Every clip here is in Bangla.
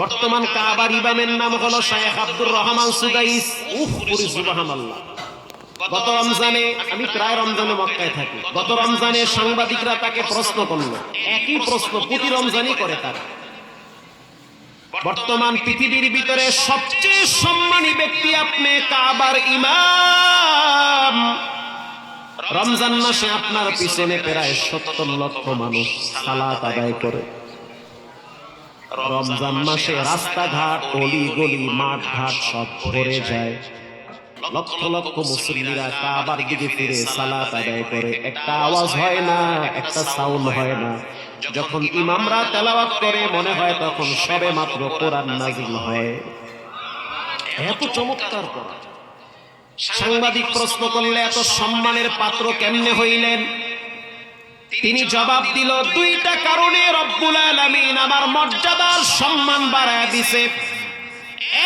বর্তমান কাবার ইমামের নাম হলো শায়েখ আব্দুর রহমান সুদাইস। উফ, পুরি সুবহানাল্লাহ। গত রমজানে আমি প্রায় রমজানে মক্কায় থাকি। গত রমজানে সাংবাদিকরা তাকে প্রশ্ন করল। একই প্রশ্ন প্রতি রমজানই করে তারা। বর্তমান পৃথিবীর ভিতরে সবচেয়ে সম্মানী ব্যক্তি আপনি কাবার ইমাম। রমজান মাসে আপনার পিছনে প্রায় সত্তর লক্ষ মানুষ সালাত আদায় করে। রমজান মাসে রাস্তাঘাট অলি গলি মাঠ ঘাট সব ভরে যায়। লক্ষ লক্ষ মুসলিমরা কাবার দিকে ফিরে সালাত আদায় করে। একটা আওয়াজ হয় না একটা সাউন্ড হয় না। যখন ইমামরা তেলাওয়াত করে মনে হয় তখন সবে মাত্র কোরআন নাজিল হয়। এত চমৎকার করা সাংবাদিক প্রশ্ন করলে এত সম্মানের পাত্র কেমনে হইলেন? তিনি জবাব দিল, দুইটা কারণে রব্বুল আলামিন আমার মর্যাদার সম্মান বাড়ায় দিছে।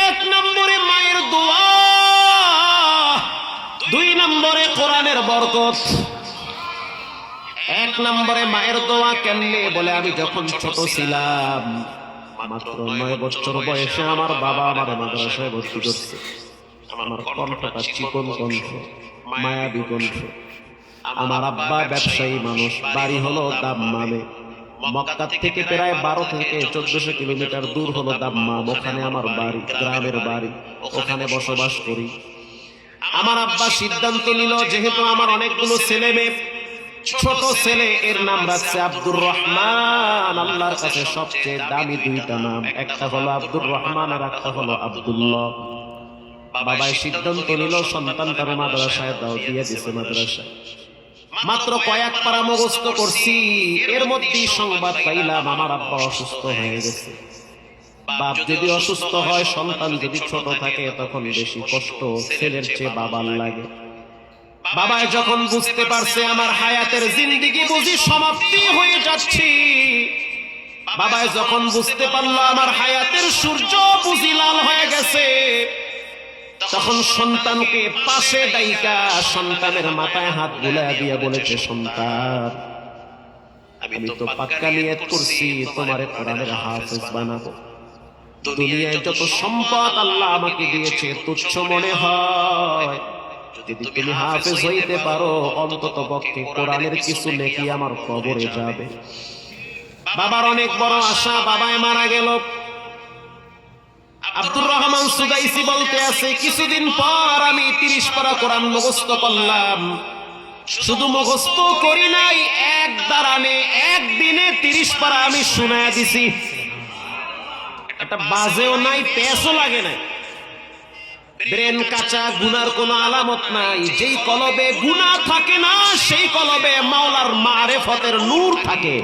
এক নম্বরে মায়ের দোয়া, দুই নম্বরে কোরআনের বরকত। এক নম্বরে মায়ের দোয়া কেমনে বলে, আমি যখন ছোট ছিলাম, মাত্র নয় বছর বয়সে আমার বাবা আমার মাদ্রাসায় ভর্তি করছে। আমার কণ্ঠটা চিকন কণ্ঠ, মায়াবী কণ্ঠ। আমার আব্বা ব্যবসায়ী মানুষ বাড়ি হলো দাম্মামে। মক্কা থেকে প্রায় বারো থেকে চোদ্দশো কিলোমিটার দূর হলো দাম্মাম। ওখানে আমার বাড়ি গ্রামের বাড়ি ওখানে বসবাস করি। আমার আব্বা সিদ্ধান্ত নিল যেহেতু আমার অনেকগুলো ছেলে মেয়ে ছোট ছেলে এর নাম রাখছে আব্দুর রহমান। আল্লাহর কাছে সবচেয়ে দামি দুইটা নাম। একটা হলো আব্দুর রহমান আর একটা হলো আব্দুল্লাহ। বাবাই সিদ্ধান্ত নিল সন্তান তার মাদ্রাসায় দাও দিয়ে দিছে মাদ্রাসায় মাত্র কয়েক পারা মুখস্থ করছি। এর মধ্যেই সংবাদ পাইলাম, আমার আব্বা অসুস্থ হয়ে গেছে। বাপ যদি অসুস্থ হয়, সন্তান যদি ছোট থাকে, তখন বেশি কষ্ট ছেলের চেয়ে বাবার লাগে। বাবাই যখন বুঝতে পারছে আমার হায়াতের জিন্দিগি বুঝি সমাপ্তি হয়ে যাচ্ছি। বাবাই যখন বুঝতে পারল আমার হায়াতের সূর্য বুঝি লাল হয়ে গেছে। তখন সন্তানকে পাশে দায়িকা সন্তানের মাথায় হাত বুলা দিয়ে বলেছে, সন্তান, আমি তো পাক্কা নিয়ত করছি, তোমার কোরআনের হাফেজ বানাবো। দুনিয়ায় যত সম্পদ আল্লাহ আমাকে দিয়েছে, তুচ্ছ মনে হয়। যদি তুমি হাফেজ হইতে পারো, অন্তত পক্ষে কোরআনের কিছু লেখি আমার কবরে যাবে। বাবার অনেক বড় আশা বাবায় মারা গেল। আব্দুর রহমান সুদাইসি বলতে আছে, কিছুদিন পর আমি তিরিশ পারা কোরআন মুখস্থ করলাম। শুধু মুখস্থ করি নাই, এক দাঁড়ানে একদিনে তিরিশ পারা আমি শুনায় দিছি। একটা বাজেও নাই পেঁচও লাগে নাই। ব্রেন কাঁচা, গুনার কোনো আলামত নাই। যেই কলবে গুনা থাকে না, সেই কলবে মাওলার মারেফতের নূর থাকে।